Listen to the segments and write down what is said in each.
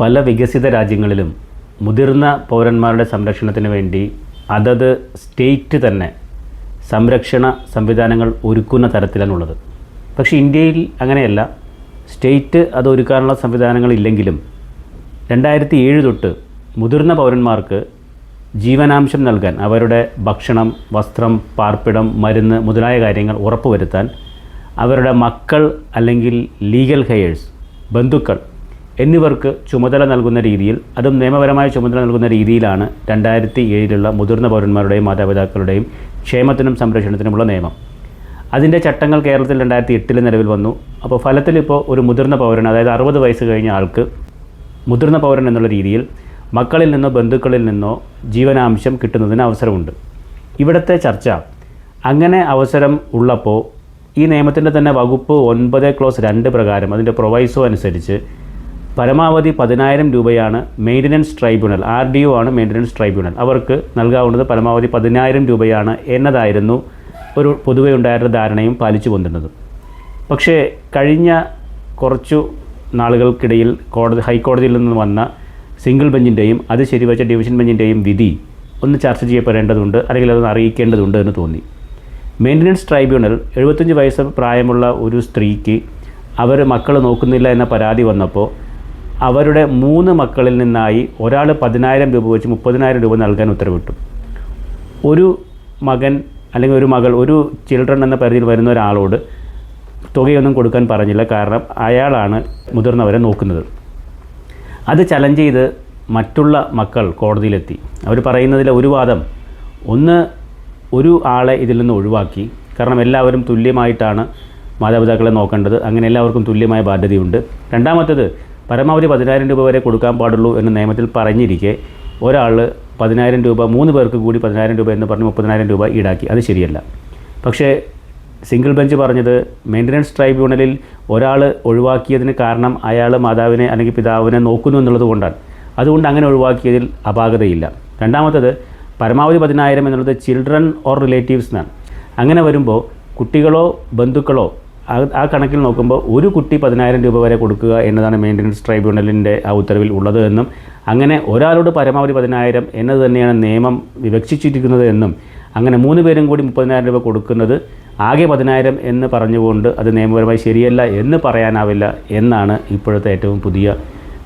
പല വികസിത രാജ്യങ്ങളിലും മുതിർന്ന പൗരന്മാരുടെ സംരക്ഷണത്തിന് വേണ്ടി അതത് സ്റ്റേറ്റ് തന്നെ സംരക്ഷണ സംവിധാനങ്ങൾ ഒരുക്കുന്ന തരത്തിലാണുള്ളത്. പക്ഷേ ഇന്ത്യയിൽ അങ്ങനെയല്ല. സ്റ്റേറ്റ് അത് ഒരുക്കാനുള്ള സംവിധാനങ്ങളില്ലെങ്കിലും രണ്ടായിരത്തി ഏഴ് തൊട്ട് മുതിർന്ന പൗരന്മാർക്ക് ജീവനാംശം നൽകാൻ അവരുടെ ഭക്ഷണം വസ്ത്രം പാർപ്പിടം മരുന്ന് മുതലായ കാര്യങ്ങൾ ഉറപ്പുവരുത്താൻ അവരുടെ മക്കൾ അല്ലെങ്കിൽ ലീഗൽ ഹെയേഴ്സ് ബന്ധുക്കൾ എന്നിവർക്ക് ചുമതല നൽകുന്ന രീതിയിൽ അതും നിയമപരമായ ചുമതല നൽകുന്ന രീതിയിലാണ് രണ്ടായിരത്തി ഏഴിലുള്ള മുതിർന്ന പൗരന്മാരുടെയും മാതാപിതാക്കളുടെയും ക്ഷേമത്തിനും സംരക്ഷണത്തിനുമുള്ള നിയമം. അതിന്റെ ചട്ടങ്ങൾ കേരളത്തിൽ രണ്ടായിരത്തി എട്ടിൽ നിലവിൽ വന്നു. അപ്പോൾ ഫലത്തിൽ ഇപ്പോൾ ഒരു മുതിർന്ന പൗരൻ അതായത് അറുപത് വയസ്സ് കഴിഞ്ഞ ആൾക്ക് മുതിർന്ന പൗരൻ എന്നുള്ള രീതിയിൽ മക്കളിൽ നിന്നോ ബന്ധുക്കളിൽ നിന്നോ ജീവനാംശം കിട്ടുന്നതിന് അവസരമുണ്ട്. ഇവിടുത്തെ ചർച്ച അങ്ങനെ അവസരം ഉള്ളപ്പോൾ ഈ നിയമത്തിന്റെ തന്നെ വകുപ്പ് ഒൻപത് ക്ലോസ് രണ്ട് പ്രകാരം അതിന്റെ പ്രൊവൈസോ അനുസരിച്ച് പരമാവധി പതിനായിരം രൂപയാണ് maintenance tribunal R D O ആണ് മെയിന്റനൻസ് ട്രൈബ്യൂണൽ. അവർക്ക് നൽകാവുന്നത് പരമാവധി പതിനായിരം രൂപയാണ് എന്നതായിരുന്നു ഒരു പൊതുവെ ഉണ്ടായിരുന്ന ധാരണയും പാലിച്ചു കൊണ്ടിരുന്നത്. പക്ഷേ കഴിഞ്ഞ കുറച്ചു നാളുകൾക്കിടയിൽ കോടതി ഹൈക്കോടതിയിൽ നിന്ന് വന്ന സിംഗിൾ ബെഞ്ചിന്റെയും അത് ശരിവച്ച ഡിവിഷൻ ബെഞ്ചിന്റെയും വിധി ഒന്ന് ചർച്ച ചെയ്യപ്പെടേണ്ടതുണ്ട് അല്ലെങ്കിൽ അതൊന്ന് അറിയിക്കേണ്ടതുണ്ട് എന്ന് തോന്നി. മെയിന്റനൻസ് ട്രൈബ്യൂണൽ എഴുപത്തഞ്ച് വയസ്സ് പ്രായമുള്ള ഒരു സ്ത്രീക്ക് അവർ മക്കൾ നോക്കുന്നില്ല എന്ന പരാതി വന്നപ്പോൾ അവരുടെ മൂന്ന് മക്കളിൽ നിന്നായി ഒരാൾ പതിനായിരം രൂപ വെച്ച് മുപ്പതിനായിരം രൂപ നൽകാൻ ഉത്തരവിട്ടു. ഒരു മകൻ അല്ലെങ്കിൽ ഒരു മകൾ ഒരു ചിൽഡ്രൻ എന്ന പരിധിയിൽ വരുന്ന ഒരാളോട് തുകയൊന്നും കൊടുക്കാൻ പറഞ്ഞില്ല. കാരണം അയാളാണ് മുതിർന്നവരെ നോക്കുന്നത്. അത് ചലഞ്ച് ചെയ്ത് മറ്റുള്ള മക്കൾ കോടതിയിലെത്തി. അവർ പറയുന്നതിലെ ഒരു വാദം ഒന്ന് ഒരു ആളെ ഇതിൽ നിന്ന് ഒഴിവാക്കി. കാരണം എല്ലാവരും തുല്യമായിട്ടാണ് മാതാപിതാക്കളെ നോക്കേണ്ടത്. അങ്ങനെ എല്ലാവർക്കും തുല്യമായ ബാധ്യതയുണ്ട്. രണ്ടാമത്തേത് പരമാവധി പതിനായിരം രൂപ വരെ കൊടുക്കാൻ പാടുള്ളൂ എന്ന് നിയമത്തിൽ പറഞ്ഞിരിക്കെ ഒരാൾ പതിനായിരം രൂപ മൂന്ന് പേർക്ക് കൂടി പതിനായിരം രൂപ എന്ന് പറഞ്ഞ് മുപ്പതിനായിരം രൂപ ഈടാക്കി. അത് ശരിയല്ല. പക്ഷേ സിംഗിൾ ബെഞ്ച് പറഞ്ഞത് മെയിന്റനൻസ് ട്രൈബ്യൂണലിൽ ഒരാൾ ഒഴിവാക്കിയതിന് കാരണം അയാൾ മാതാവിനെ അല്ലെങ്കിൽ പിതാവിനെ നോക്കുന്നു എന്നുള്ളത് കൊണ്ടാണ്. അതുകൊണ്ട് അങ്ങനെ ഒഴിവാക്കിയതിൽ അപാകതയില്ല. രണ്ടാമത്തത് പരമാവധി പതിനായിരം എന്നുള്ളത് ചിൽഡ്രൻ ഓർ റിലേറ്റീവ്സ് എന്നാണ്. അങ്ങനെ വരുമ്പോൾ കുട്ടികളോ ബന്ധുക്കളോ ആ കണക്കിൽ നോക്കുമ്പോൾ ഒരു കുട്ടി പതിനായിരം രൂപ വരെ കൊടുക്കുക എന്നതാണ് മെയിന്റനൻസ് ട്രൈബ്യൂണലിന്റെ ആ ഉത്തരവിൽ ഉള്ളത് എന്നും അങ്ങനെ ഒരാളോട് പരമാവധി പതിനായിരം എന്നത് തന്നെയാണ് നിയമം വിവക്ഷിച്ചിരിക്കുന്നത് എന്നും അങ്ങനെ മൂന്ന് പേരും കൂടി മുപ്പതിനായിരം രൂപ കൊടുക്കുന്നത് ആകെ പതിനായിരം എന്ന് പറഞ്ഞുകൊണ്ട് അത് നിയമപരമായി ശരിയല്ല എന്ന് പറയാനാവില്ല എന്നാണ് ഇപ്പോഴത്തെ ഏറ്റവും പുതിയ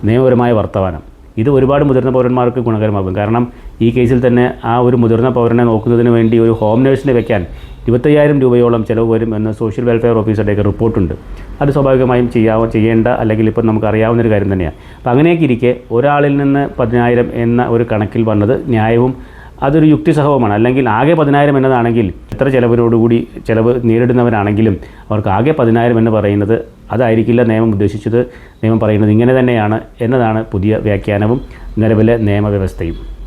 നിയമപരമായ വർത്തമാനം. ഇത് ഒരുപാട് മുതിർന്ന പൗരന്മാർക്ക് ഗുണകരമാകും. കാരണം ഈ കേസിൽ തന്നെ ആ ഒരു മുതിർന്ന പൗരനെ നോക്കുന്നതിന് വേണ്ടി ഒരു ഹോം നേഴ്സിനെ വയ്ക്കാൻ ഇരുപത്തയ്യായിരം രൂപയോളം ചിലവ് വരും എന്ന് സോഷ്യൽ വെൽഫെയർ ഓഫീസറുടെയൊക്കെ റിപ്പോർട്ടുണ്ട്. അത് സ്വാഭാവികമായും ചെയ്യാവോ ചെയ്യേണ്ട അല്ലെങ്കിൽ ഇപ്പം നമുക്ക് അറിയാവുന്ന ഒരു കാര്യം തന്നെയാണ് അപ്പോൾ അങ്ങനെയൊക്കെ ഇരിക്കെ ഒരാളിൽ നിന്ന് പതിനായിരം എന്ന ഒരു കണക്കിൽ വന്നത് ന്യായവും അതൊരു യുക്തിസഹവുമാണ്. അല്ലെങ്കിൽ ആകെ പതിനായിരം എന്നതാണെങ്കിൽ എത്ര ചിലവരോടുകൂടി ചിലവ് നേരിടുന്നവരാണെങ്കിലും അവർക്ക് ആകെ പതിനായിരം എന്ന് പറയുന്നത് അതായിരിക്കില്ല നിയമം ഉദ്ദേശിച്ചത്. നിയമം പറയുന്നത് ഇങ്ങനെ തന്നെയാണ് എന്നതാണ് പുതിയ വ്യാഖ്യാനവും നിലവിലെ നിയമവ്യവസ്ഥയും.